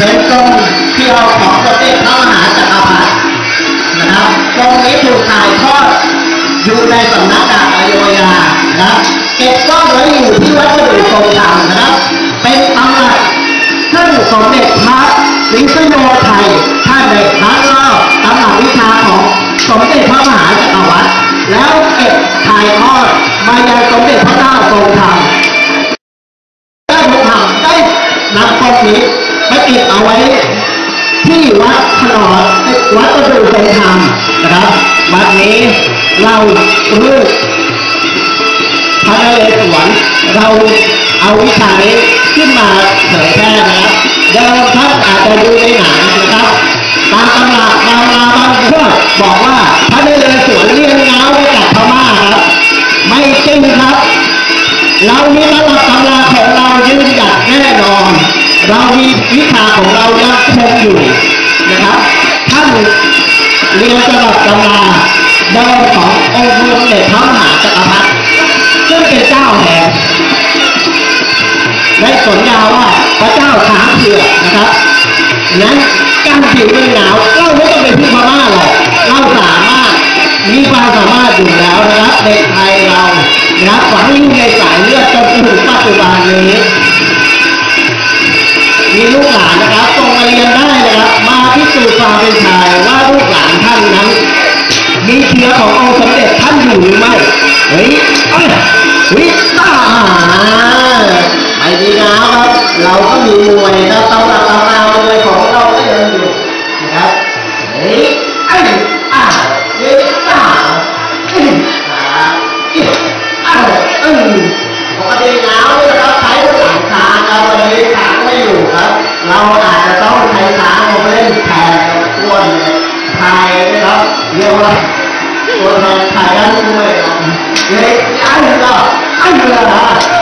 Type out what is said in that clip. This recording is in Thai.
เป็นทรงเที่ยวของสมเด็จพระมหาจักรพรรดินะครับตรงนี้ถูกถ่ายทอดอยู่ในสำนักดาบอโยยานะครับเก็บซ่อนไว้อยู่ที่วัดประดู่ทรงธรรมนะครับ เป็นตำหนักท่านสมเด็จพระศรีสโยไทยท่านได้คัดลอกตำหนักวิชาของสมเด็จพระมหาจักรวรรดิแล้วเก็บถ่ายทอดมายังสมเด็จพระเจ้าทรงธรรมได้ทรงธรรมได้นำต้นนี้ ติดเอาไว้ ที่วัดขนอดวัดประดูทรงธรรมนะครับวัดนี้เราเรื่องพระนเรศวรเราเอาวิชานี้ขึ้นมาเผยแพร่นะครับเดิมท่านอาจจะดูในหนังนะครับ ตามตำราตามมาบางพวกบอกว่าพระนเรศวรเลี้ยงเงาไว้กับพม่าครับ ไม่จริงครับ เรามีตำรับตำราของเรายืนหยัดแน่นอน วิชาของเรายังคงอยู่นะครับท่านเรียนตำรับตำราเดิมขององค์พระเดชพระมหาจักรพรรดิซึ่งเป็นเจ้าแห่งและสนยาว่าพระเจ้าช้างเผือกนะครับนั้นการผิวเมืองหนาวเราไม่ต้องไปพึ่งพม่าหรอกเราสามารถมีความสามารถอยู่แล้วนะครับเด็กไทยเรานะครับฝังอยู่ในสายเลือด ยังมาเรียนได้นะครับ มาพิสูจน์ความเป็นชายว่าลูกหลานท่านนั้น มีเชื้อขององค์สมเด็จท่านอยู่หรือไม่ เฮ้ยเอ้ยวิตาไปดีนะครับ เราก็มีมวย เรียกว่าตัวแทนไทยได้ด้